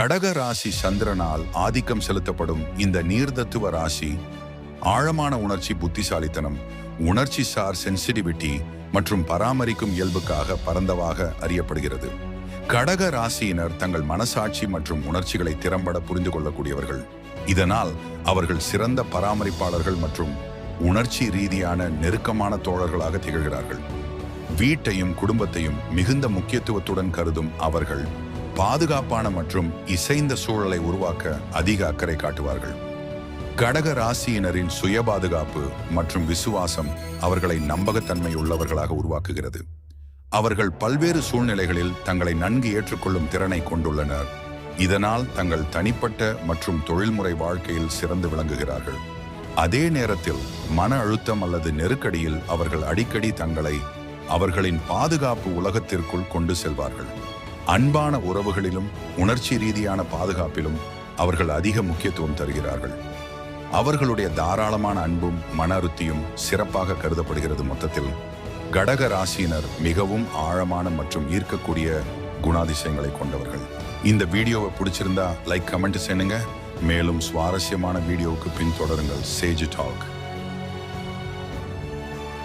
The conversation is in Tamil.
கடக ராசி சந்திரனால் ஆதிக்கம் செலுத்தப்படும் இந்த நீர்தத்துவ ராசி ஆழமான உணர்ச்சி புத்திசாலித்தனம் உணர்ச்சி சார் சென்சிட்டிவிட்டி மற்றும் பராமரிக்கும் இயல்புக்காக பரந்தவாக அறியப்படுகிறது. கடக ராசியினர் தங்கள் மனசாட்சி மற்றும் உணர்ச்சிகளை திறம்பட புரிந்து கொள்ளக்கூடியவர்கள். இதனால் அவர்கள் சிறந்த பராமரிப்பாளர்கள் மற்றும் உணர்ச்சி ரீதியான நெருக்கமான தோழர்களாக திகழ்கிறார்கள். வீட்டையும் குடும்பத்தையும் மிகுந்த முக்கியத்துவத்துடன் கருதும் அவர்கள் பாதுகாப்பான மற்றும் இசைந்த சூழலை உருவாக்க அதிக அக்கறை காட்டுவார்கள். கடக ராசியினரின் சுய பாதுகாப்பு மற்றும் விசுவாசம் அவர்களை நம்பகத்தன்மை உள்ளவர்களாக உருவாக்குகிறது. அவர்கள் பல்வேறு சூழ்நிலைகளில் தங்களை நன்கு ஏற்றுக்கொள்ளும் திறனை கொண்டுள்ளனர். இதனால் தங்கள் தனிப்பட்ட மற்றும் தொழில்முறை வாழ்க்கையில் சிறந்து விளங்குகிறார்கள். அதே நேரத்தில் மன அழுத்தம் அல்லது நெருக்கடியில் அவர்கள் அடிக்கடி தங்களை அவர்களின் பாதுகாப்பு உலகத்திற்குள் கொண்டு செல்வார்கள். அன்பான உறவுகளிலும் உணர்ச்சி ரீதியான பாதுகாப்பிலும் அவர்கள் அதிக முக்கியத்துவம் தருகிறார்கள். அவர்களுடைய தாராளமான அன்பும் மன அருத்தியும் சிறப்பாக கருதப்படுகிறது மொத்தத்தில். கடக ராசியினர் மிகவும் ஆழமான மற்றும் ஈர்க்கக்கூடிய குணாதிசயங்களை கொண்டவர்கள். இந்த வீடியோவை பிடிச்சிருந்தா லைக் கமெண்ட் செய்யுங்க. மேலும் சுவாரஸ்யமான வீடியோவுக்கு பின்தொடருங்கள். Sage talk.